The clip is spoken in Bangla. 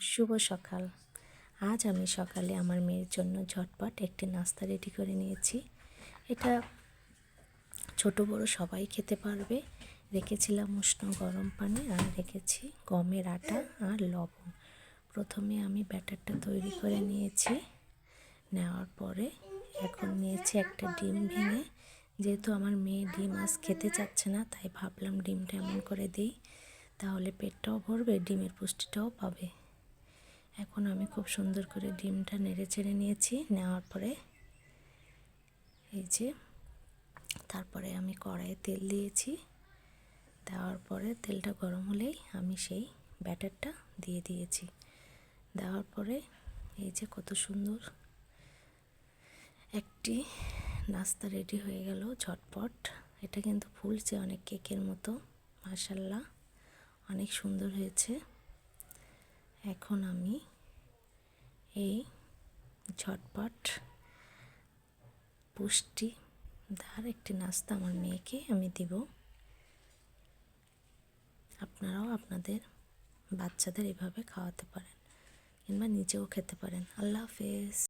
শুভ সকাল। আজ আমি সকালে আমার মেয়ের জন্য ঝটপট একটি নাস্তা রেডি করে নিয়েছি। এটা ছোট বড় সবাই খেতে পারবে। রেখেছিলাম উষ্ণ গরম পানি আর রেখেছি গমের আটা আর লবণ। প্রথমে আমি ব্যাটারটা তৈরি করে নিয়েছি। নেওয়ার পরে এখন নিয়েছি একটা ডিম ভেঙে। যেহেতু আমার মেয়ে ডিম আজ খেতে চাচ্ছে না, তাই ভাবলাম ডিমটা এমন করে দিই। তাহলে পেটটাও ভরবে, ডিমের পুষ্টিটাও পাবে। এখন আমি খুব সুন্দর করে ডিমটা নেড়ে চেড়ে নিয়েছি, নেওয়ার পরে এই যে তারপরে আমি কড়াইয়ে তেল দিয়েছি, দেওয়ার পরে তেলটা গরম হলেই আমি সেই ব্যাটারটা দিয়ে দিয়েছি। দেওয়ার পরে এই যে কত সুন্দর একটি নাস্তা রেডি হয়ে গেল ঝটপট। এটা কিন্তু ফুলছে অনেক কেকের মতো মাসাল্লাহ অনেক সুন্দর হয়েছে। এখন আমি এই ঝটপট পুষ্টি দার একটি নাস্তা আমার মেয়েকে আমি দিব। আপনারাও আপনাদের বাচ্চাদের এভাবে খাওয়াতে পারেন কিংবা নিজেও খেতে পারেন। আল্লাহ হাফেজ।